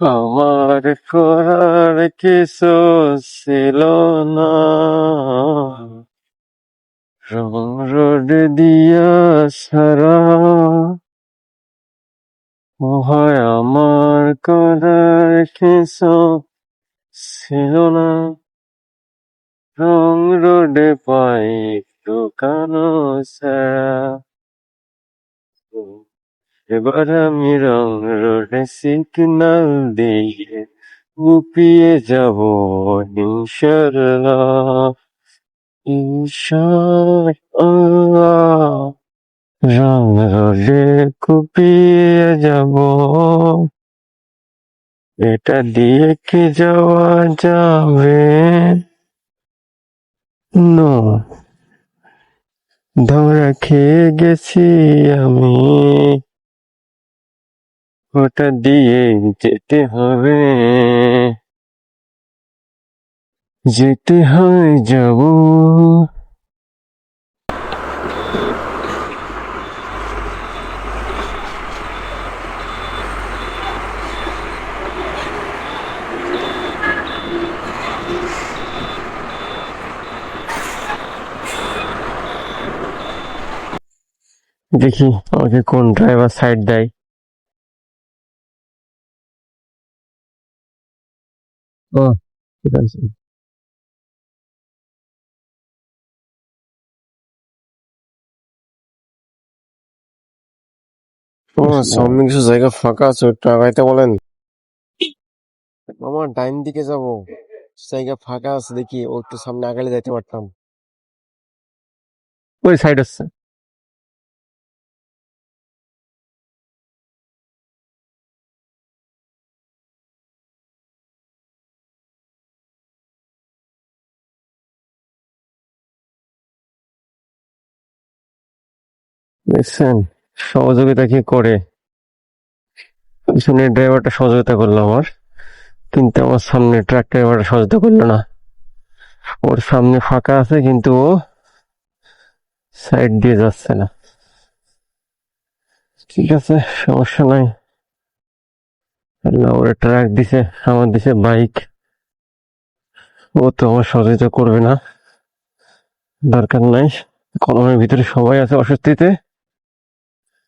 আমার করার কিছু ছিল না রং রোড দিয়া সারা হয় আমার করার কিছু ছিল না রং রোডে পাই দোকানো ছাড়া এবার আমি রং রোডে সিগন্যাল দিয়ে উপিয়ে যাব ইনশাল্লাহ ইনশাআল্লাহ। রং কুপিয়ে যাব। এটা দিয়ে কি যাওয়া যাবে? নো। ধরা খেয়ে গেছি আমি। ওটা দিয়ে যেতে হবে। যেতে হয় যাব। দেখি আমাকে কোন ড্রাইভার সাইড দেয়। ও ঠিক আছে। ও সামনে কিছু জায়গা ফাঁকা আছে একটু আগাইতে বলেন। আমার ডাইন দিকে যাব। জায়গা ফাঁকা আছে দেখি ও একটু সামনে আগালে যাইতে পারতাম। ওই সাইড আছে। দেখছেন? সহযোগিতা কি করে? পিছনে ড্রাইভারটা সহযোগিতা করল আমার, কিন্তু আমার সামনে ট্রাক ড্রাইভারটা সহযোগিতা করল না। ওর সামনে ফাঁকা আছে, কিন্তু ও সাইড দিয়ে যাচ্ছে না। ঠিক আছে, সমস্যা নাই। ওরা ট্রাক দিছে, আমার দিছে বাইক ও তো আমার সহযোগিতা করবে না। দরকার নাই। কলমের ভিতরে সবাই আছে অস্বস্তিতে।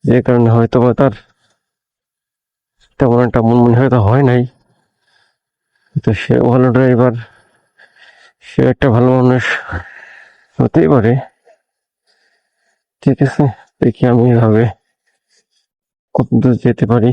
যে কারণে হয়তো বা তার তেমন একটা মন মনে হয়তো হয় নাই। তো সে ভালো ড্রাইভার সে একটা ভালো মানুষ হতেই পারে। ঠিক আছে, দেখি আমি এভাবে কত দূর যেতে পারি।